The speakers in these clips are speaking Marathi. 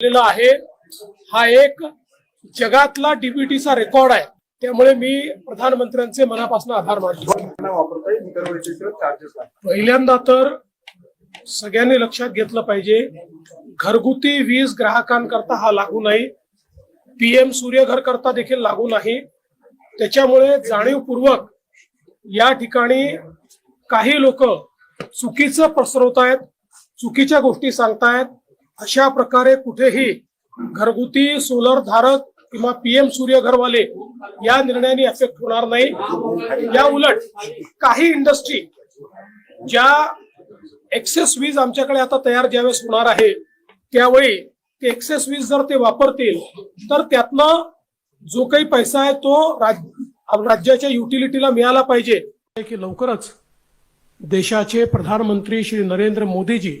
केलेला आहे. हा एक जगातला डीबीटीचा रेकॉर्ड आहे. त्यामुळे मी प्रधानमंत्र्यांचे मनापासून आभार मानतो. पहिल्यांदा तर सगळ्यांनी लक्षात घेतलं पाहिजे घरगुती वीज ग्राहकांकरता हा लागू नाही. पीएम सूर्यघर करता देखील लागू नाही. त्याच्यामुळे जाणीवपूर्वक या ठिकाणी काही लोक चुकीचं पसरवतायत चुकीच्या गोष्टी सांगतायत. अशा प्रकारे कुठेही घरगुती सोलर धारक किंवा पीएम सूर्यघरवाले या निर्णयाने अफेक्ट होणार नाही. या उलट काही इंडस्ट्री ज्या एक्सेस वीज आमच्याकडे आता तयार ज्यावेळेस होणार आहे त्यावेळी ते एक्सेस वीज जर ते वापरतील तर त्यातनं जो काही पैसा आहे तो राज- राज्याच्या युटिलिटीला मिळाला पाहिजे. की लवकरच देशाचे प्रधानमंत्री श्री नरेंद्र मोदीजी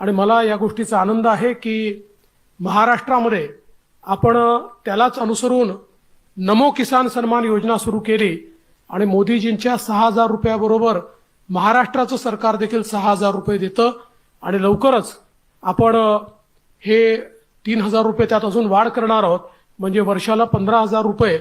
आणि मला या गोष्टीचा आनंद आहे की महाराष्ट्रामध्ये आपण त्यालाच अनुसरून नमो किसान सन्मान योजना सुरू केली आणि मोदीजींच्या सहा हजार रुपयाबरोबर महाराष्ट्राचं सरकार देखील सहा हजार रुपये देतं आणि लवकरच आपण हे तीन हजार रुपये त्यात अजून वाढ करणार आहोत. म्हणजे वर्षाला पंधरा हजार रुपये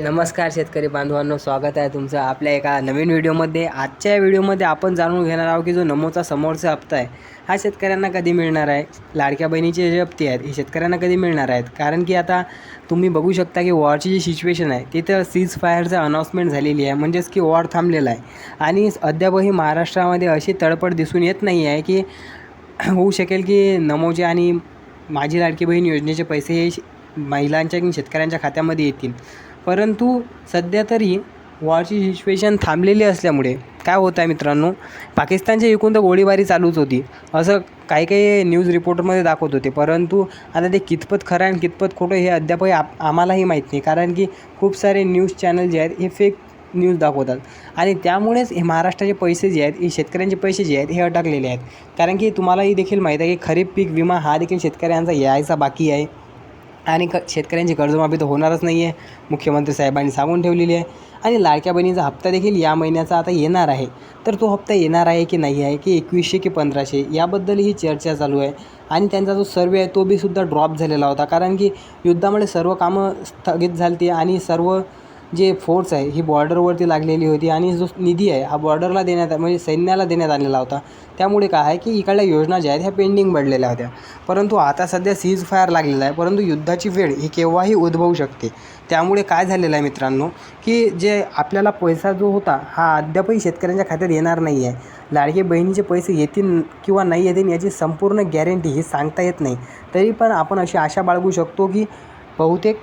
नमस्कार शेतकरी बांधवांनो स्वागत आहे तुमचं आपल्या एका नवीन व्हिडिओमध्ये. आजच्या व्हिडिओमध्ये आपण जाणून घेणार आहोत की जो नमोचा समोरचा हप्ता आहे हा शेतकऱ्यांना कधी मिळणार आहे? लाडक्या बहिणीचे जे हप्ते आहेत हे शेतकऱ्यांना कधी मिळणार आहेत? कारण की आता तुम्ही बघू शकता की वॉरची जी सिच्युएशन आहे तिथं सीज फायरचं अनाऊन्समेंट झालेली आहे. म्हणजेच की वॉर थांबलेला आहे. आणि अद्यापही महाराष्ट्रामध्ये अशी तडपड दिसून येत नाही आहे की होऊ शकेल की नमोचे आणि माझी लाडकी बहीण योजनेचे पैसे हे श- महिलांच्या किंवा शेतकऱ्यांच्या खात्यामध्ये येतील. परंतु सध्या तरी वॉरची सिच्युएशन थांबलेली असल्यामुळे काय होत आहे मित्रांनो पाकिस्तानच्या एकूण तर गोळीबारी चालूच होती. असं काही काही न्यूज रिपोर्टमध्ये दाखवत होते. परंतु आता ते कितपत खरं आणि कितपत खोटं हे अद्यापही आप आम्हालाही माहीत नाही. कारण की खूप सारे न्यूज चॅनल जे आहेत हे फेक न्यूज दाखवतात. आणि त्यामुळेच हे महाराष्ट्राचे पैसे जे आहेत हे शेतकऱ्यांचे पैसे जे आहेत हे अटकलेले आहेत. कारण की तुम्हालाही देखील माहीत आहे की खरीप पीक विमा हा देखील शेतकऱ्यांचा यायचा बाकी आहे. आणि क शेतकऱ्यांची कर्जमाफी तर होणारच नाही आहे मुख्यमंत्री साहेबांनी सांगून ठेवलेली आहे. आणि लाडक्या बहिणीचा हप्ता देखील या महिन्याचा आता येणार आहे. तर तो हप्ता येणार आहे की नाही आहे की एकवीसशे की पंधराशे याबद्दलही चर्चा चालू आहे. आणि त्यांचा जो सर्वे आहे तो बी सुद्धा ड्रॉप झालेला होता. कारण की युद्धामुळे सर्व कामं स्थगित झाली आणि सर्व जे फोर्स आहे ही बॉर्डरवरती लागलेली होती आणि जो निधी आहे हा बॉर्डरला देण्यात म्हणजे सैन्याला देण्यात आलेला होता. त्यामुळे काय आहे की इकडल्या योजना ज्या आहेत ह्या पेंडिंग पडलेल्या होत्या. परंतु आता सध्या सीज फायर लागलेला आहे. परंतु युद्धाची वेळ ही केव्हाही उद्भवू शकते. त्यामुळे काय झालेलं आहे मित्रांनो की जे आपल्याला पैसा जो होता हा अद्यापही शेतकऱ्यांच्या खात्यात येणार नाही आहे. लाडके बहिणीचे पैसे येतील किंवा नाही येतील याची संपूर्ण गॅरंटी ही सांगता येत नाही. तरी पण आपण अशी आशा बाळगू शकतो की बहुतेक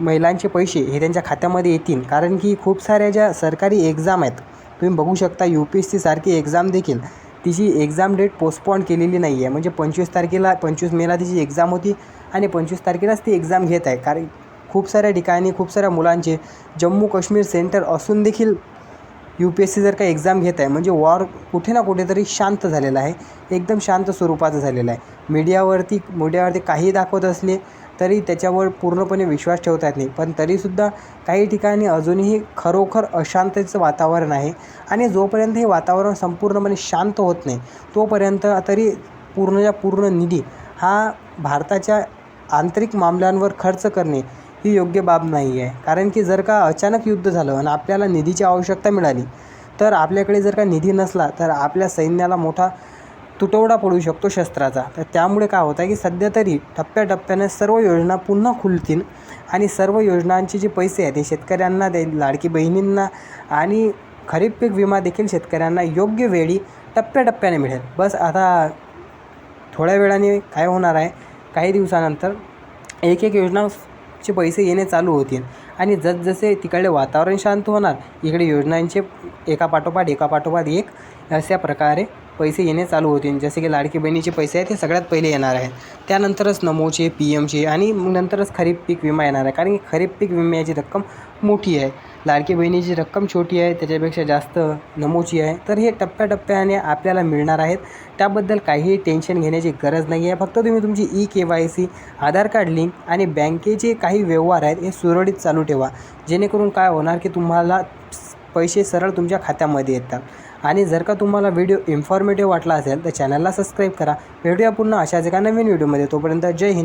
महिलांचे पैसे हे त्यांच्या खात्यामध्ये येतील. कारण की खूप साऱ्या ज्या सरकारी एक्झाम आहेत तुम्ही बघू शकता यू पी एस सीसारखी एक्झाम देखील. तिची एक्झाम डेट पोस्टपॉन केलेली नाही आहे म्हणजे पंचवीस तारखेला पंचवीस मेला तिची एक्झाम होती आणि पंचवीस तारखेलाच ती एक्झाम घेत आहे. कारण खूप साऱ्या ठिकाणी खूप साऱ्या मुलांचे जम्मू काश्मीर सेंटर असून देखील यू पी एस सी जर का एक्झाम घेत आहे म्हणजे वॉर कुठे ना कुठेतरी शांत झालेला आहे. एकदम शांत स्वरूपाचं झालेलं आहे. मीडियावरती मीडियावरती काही दाखवत असले तरी त्याच्यावर पूर्णपणे विश्वास ठेवता येत नाही. पण तरीसुद्धा काही ठिकाणी अजूनही खरोखर अशांततेचं वातावरण आहे आणि जोपर्यंत हे वातावरण संपूर्णपणे शांत होत नाही तोपर्यंत तरी पूर्णच्या पूर्ण निधी हा भारताच्या आंतरिक मामल्यांवर खर्च करणे ही योग्य बाब नाही आहे कारण की जर का अचानक युद्ध झालं आणि आपल्याला निधीची आवश्यकता मिळाली तर आपल्याकडे जर का निधी नसला तर आपल्या सैन्याला मोठा तुटवडा पडू शकतो शस्त्राचा. तर त्यामुळे काय होतं आहे की सध्या तरी टप्प्याटप्प्याने सर्व योजना पुन्हा खुलतील आणि सर्व योजनांचे जे पैसे आहेत ते शेतकऱ्यांना दे लाडकी बहिणींना आणि खरीप पीक विमा देखील शेतकऱ्यांना योग्य वेळी टप्प्याटप्प्याने मिळेल. बस आता थोड्या वेळाने काय होणार आहे काही दिवसानंतर एक एक योजनाचे पैसे येणे चालू होतील आणि जसजसे तिकडले वातावरण शांत होणार इकडे योजनांचे एका पाठोपाठ एका पाठोपाठ एक अशा प्रकारे पैसे येणे चालू होतील. जसे की लाडकी बहिणीचे पैसे आहेत ते सगळ्यात पहिले येणार आहेत. त्यानंतरच नमोचे पी एमचे आणि नंतरच खरीप पीक विमा येणार आहे. कारण की खरीप पीक विम्याची रक्कम मोठी आहे. लाडकी बहिणीची रक्कम छोटी आहे त्याच्यापेक्षा जास्त नमोची आहे. तर हे टप्प्याटप्प्याने आपल्याला मिळणार आहेत. त्याबद्दल काहीही टेन्शन घेण्याची गरज नाही आहे. फक्त तुम्ही तुमची E K Y C Aadhaar card link आणि बँकेचे काही व्यवहार आहेत हे सुरळीत चालू ठेवा. जेणेकरून काय होणार की तुम्हाला पैसे सरळ तुमच्या खात्यामध्ये येतात. आणि जर का तुम्हाला व्हिडिओ इन्फॉर्मेटिव्ह वाटला असेल तर चॅनलला सबस्क्राईब करा. भेटूया पुन्हा अशाच एका नवीन व्हिडिओमध्ये. तोपर्यंत जय हिंद.